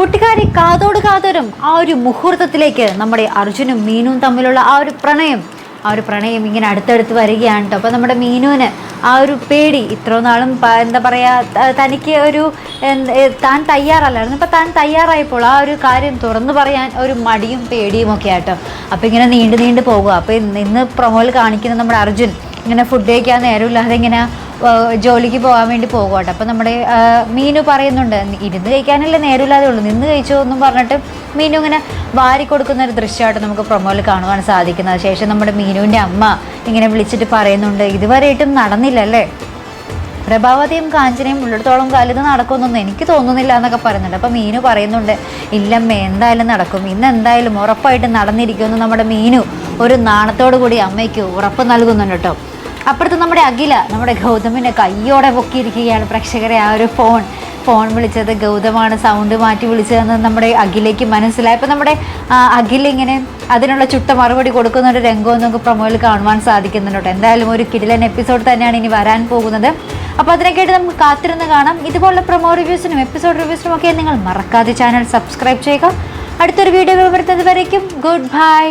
കൂട്ടുകാരി കാതോട് കാതോരും ആ ഒരു മുഹൂർത്തത്തിലേക്ക് നമ്മുടെ അർജുനും മീനും തമ്മിലുള്ള ആ ഒരു പ്രണയം ആ ഒരു പ്രണയം ഇങ്ങനെ അടുത്തടുത്ത് വരികയാണ് കേട്ടോ അപ്പോൾ നമ്മുടെ മീനുവിന് ആ ഒരു പേടി. ഇത്ര നാളും എന്താ പറയുക തനിക്ക് ഒരു താൻ തയ്യാറല്ലായിരുന്നു. ഇപ്പോൾ താൻ തയ്യാറായപ്പോൾ ആ ഒരു കാര്യം തുറന്നു പറയാൻ ഒരു മടിയും പേടിയും ഒക്കെ ആട്ടോ. അപ്പോൾ ഇങ്ങനെ നീണ്ടു നീണ്ടു പോകുക അപ്പോൾ ഇന്ന് പ്രൊമോയിൽ കാണിക്കുന്ന നമ്മുടെ അർജുൻ ഇങ്ങനെ ഫുഡ് കഴിക്കാൻ നേരമില്ലാതെ ഇങ്ങനെ ജോലിക്ക് പോകാൻ വേണ്ടി പോകുകട്ടെ അപ്പം നമ്മുടെ മീനു പറയുന്നുണ്ട് ഇരുന്ന് കഴിക്കാനല്ലേ നേരമില്ലാതെ ഉള്ളൂ. നിന്ന് കഴിച്ചോ എന്നും പറഞ്ഞിട്ട് മീനു ഇങ്ങനെ വാരി കൊടുക്കുന്ന ഒരു ദൃശ്യമായിട്ട് നമുക്ക് പ്രൊമോയിൽ കാണുവാൻ സാധിക്കുന്നത്. ശേഷം നമ്മുടെ മീനുവിന്റെ അമ്മ ഇങ്ങനെ വിളിച്ചിട്ട് പറയുന്നുണ്ട് ഇതുവരെയായിട്ടും നടന്നില്ലല്ലേ പ്രഭാവതിയും കാഞ്ചനയും ഉള്ളിടത്തോളം കാലം ഇത് നടക്കുമെന്നൊന്നും എനിക്ക് തോന്നുന്നില്ല എന്നൊക്കെ പറയുന്നുണ്ട്. അപ്പം മീനു പറയുന്നുണ്ട് ഇല്ലമ്മേ എന്തായാലും നടക്കും. ഇന്ന് എന്തായാലും ഉറപ്പായിട്ട് നടന്നിരിക്കുമെന്ന് നമ്മുടെ മീനു ഒരു നാണത്തോടു കൂടി അമ്മയ്ക്ക് ഉറപ്പ് നൽകുന്നുണ്ട് കേട്ടോ അപ്പുറത്ത് നമ്മുടെ അഖില നമ്മുടെ ഗൗതമിനെ കയ്യോടെ പൊക്കിയിരിക്കുകയാണ്. പ്രേക്ഷകരെ ആ ഒരു ഫോൺ ഫോൺ വിളിച്ചത് ഗൗതമാണ് സൗണ്ട് മാറ്റി വിളിച്ചതെന്ന് നമ്മുടെ അഖിലേക്ക് മനസ്സിലായി. അപ്പോൾ നമ്മുടെ അഖില ഇങ്ങനെ അതിനുള്ള ചുട്ട മറുപടി കൊടുക്കുന്ന ഒരു രംഗവും നമുക്ക് പ്രൊമോയിൽ കാണുവാൻ സാധിക്കുന്നുണ്ട്. എന്തായാലും ഒരു കിടിലൻ എപ്പിസോഡ് തന്നെയാണ് ഇനി വരാൻ പോകുന്നത്. അപ്പോൾ അതിനൊക്കെയായിട്ട് നമുക്ക് കാത്തിരുന്ന് കാണാം. ഇതുപോലുള്ള പ്രൊമോ റിവ്യൂസിനും എപ്പിസോഡ് റിവ്യൂസിനും ഒക്കെ നിങ്ങൾ മറക്കാതെ ചാനൽ സബ്സ്ക്രൈബ് ചെയ്യുക. അടുത്തൊരു വീഡിയോ വരുന്നത് വരയ്ക്കും. Good bye